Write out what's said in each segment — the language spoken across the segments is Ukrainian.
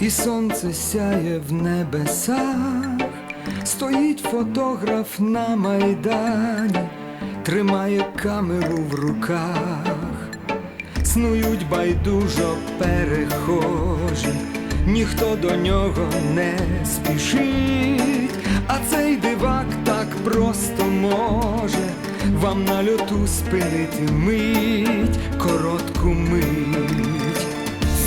і сонце сяє в небесах, стоїть фотограф на майдані, тримає камеру в руках, снують байдужо перехожі, ніхто до нього не спішить, а цей дивак так просто може вам на льоту спинити мить, коротку мить.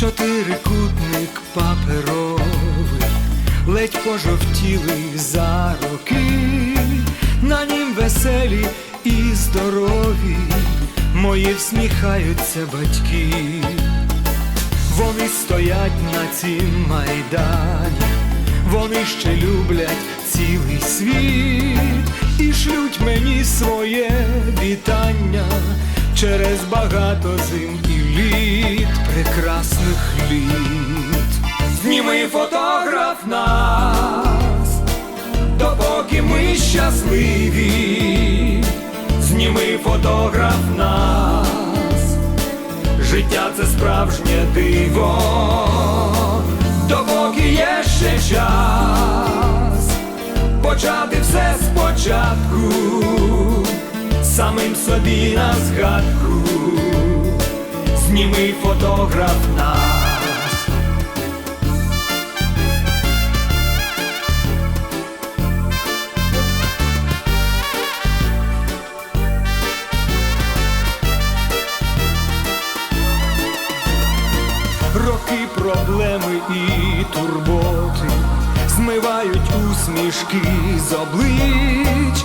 чотирикутник паперовий, ледь пожовтілий за роки, на нім веселі і здорові, мої всміхаються батьки. Вони стоять на цім майдані, вони ще люблять цілий світ і шлють мені своє вітання через багато зим і літ, прекрасних літ. Зніми фотограф нас, допоки ми щасливі, зніми фотограф нас. Життя це справжнє диво, допоки є ще час, почати все спочатку, самим собі на згадку, зніми фотограф нас. Роки проблеми і турботи змивають усмішки з облич,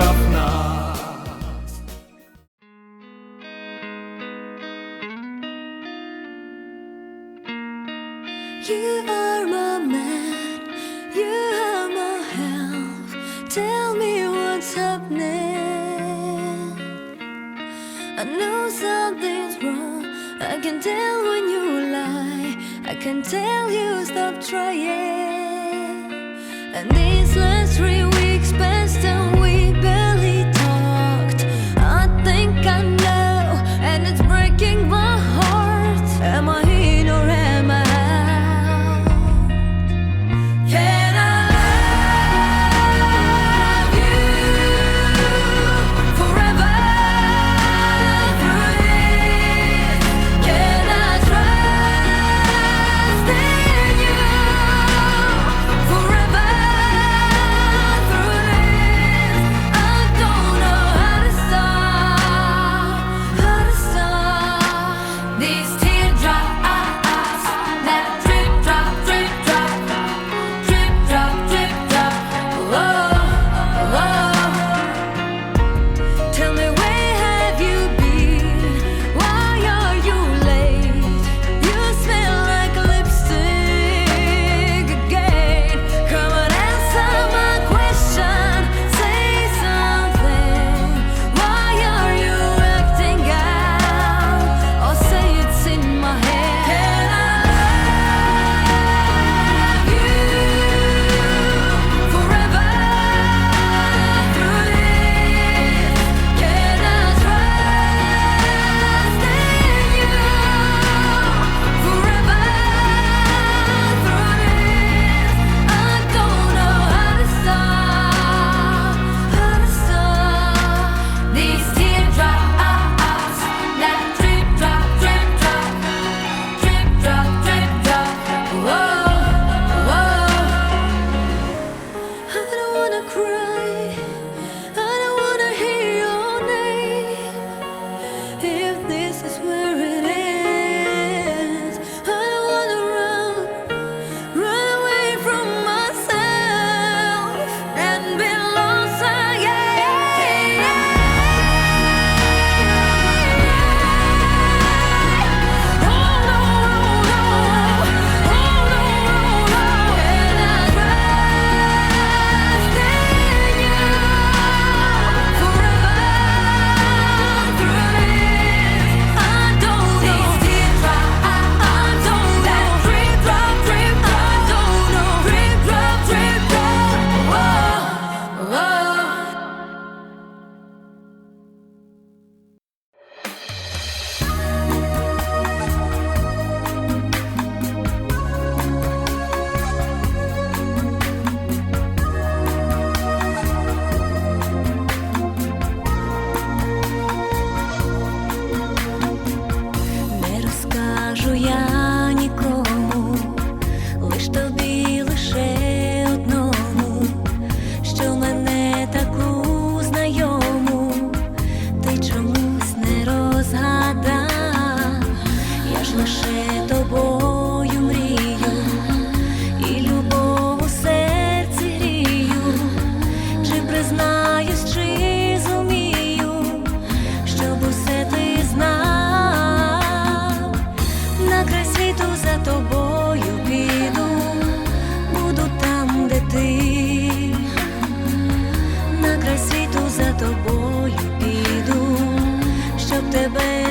can tell when you lie. I can tell you stop trying. And these last three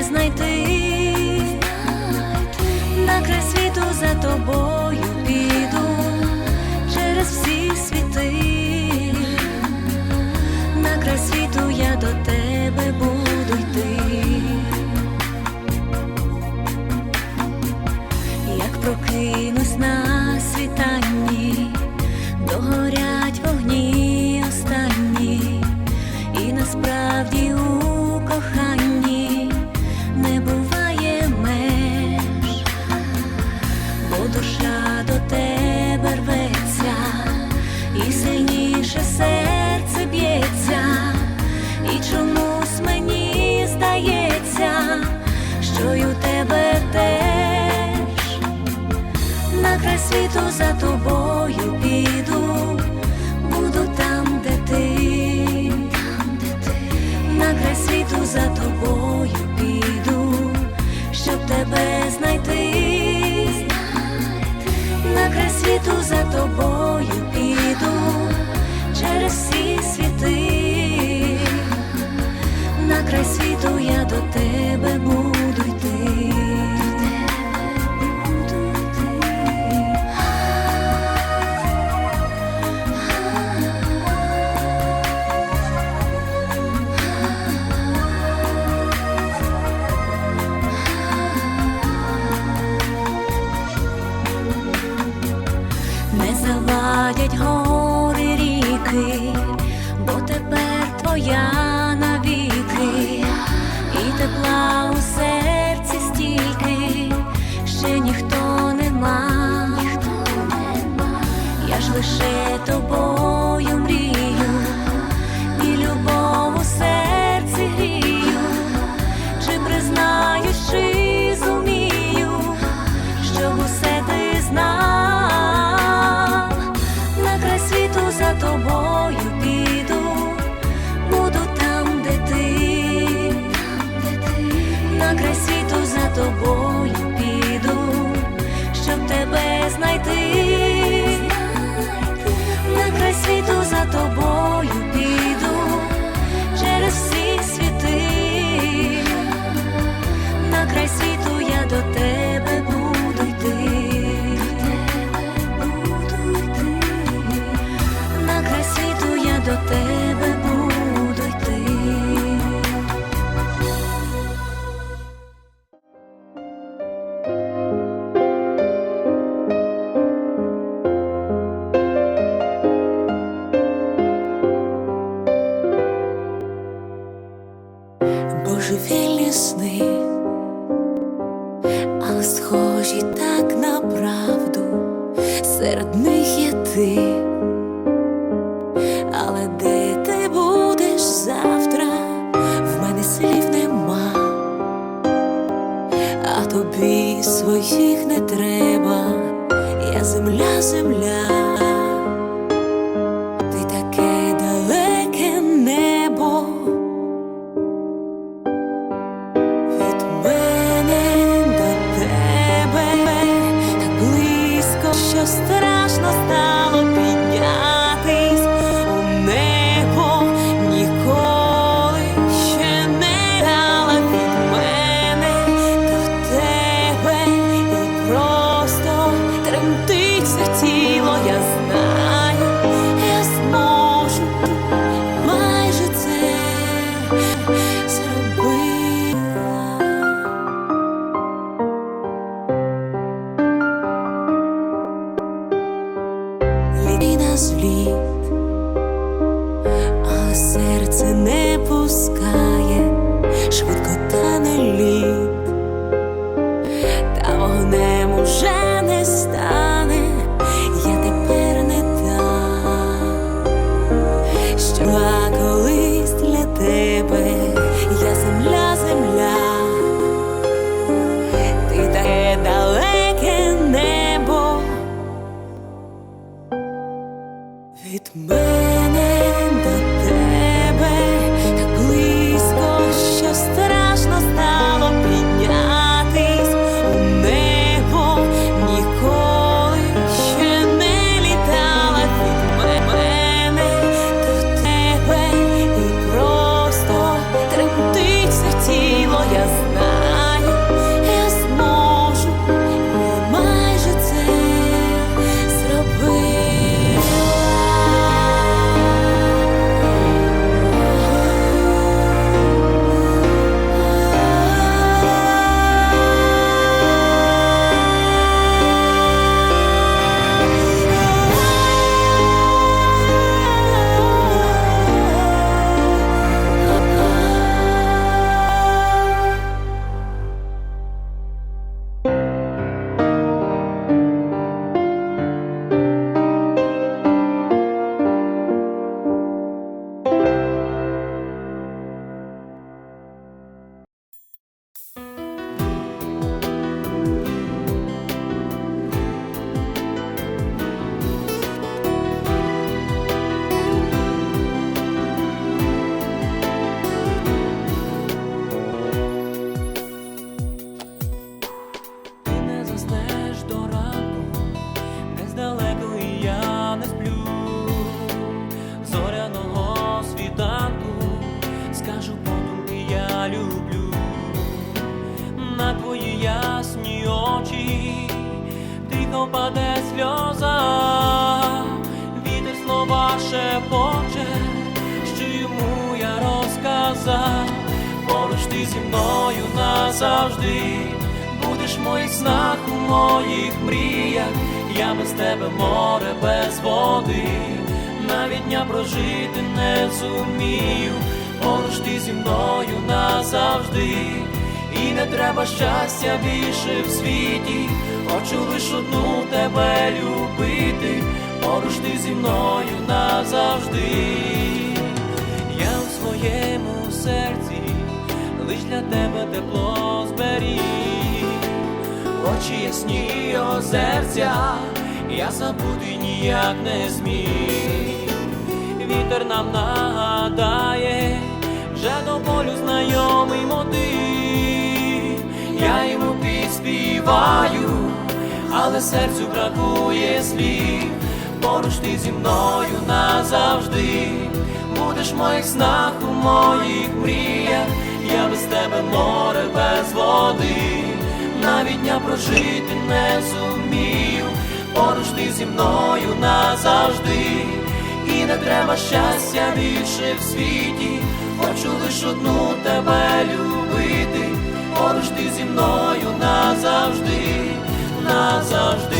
знайти. світу за тобою піду через всі світи, на край світу я до тебе. гладять гори ріки, бо тепер твоя. Схожі так на правду, серед них є ти, але де ти будеш завтра, в мене слів нема, а тобі своїх не треба, я земля, земля. asleep. Від мене розказав. Поруч ти зі мною назавжди, будеш в моїх снах, у моїх мріях, я без тебе море без води, навіть дня прожити не зумію, поруч ти зі мною назавжди, і не треба щастя більше в світі, хочу лиш одну тебе любити, поруч ти зі мною назавжди. Серці лиш для тебе тепло зберіг, очі ясні озерця, я забути ніяк не зміг. Вітер нам нагадає, вже до болю знайомий мотив. Я йому підспіваю, але серцю бракує слів. Поруч ти зі мною назавжди, будеш моїх снах, у моїх мріях, я без тебе море без води, навіть дня прожити не зумію, поруч ти зі мною назавжди, і не треба щастя більше в світі, хочу лиш одну тебе любити, поруч ти зі мною назавжди. Назавжди.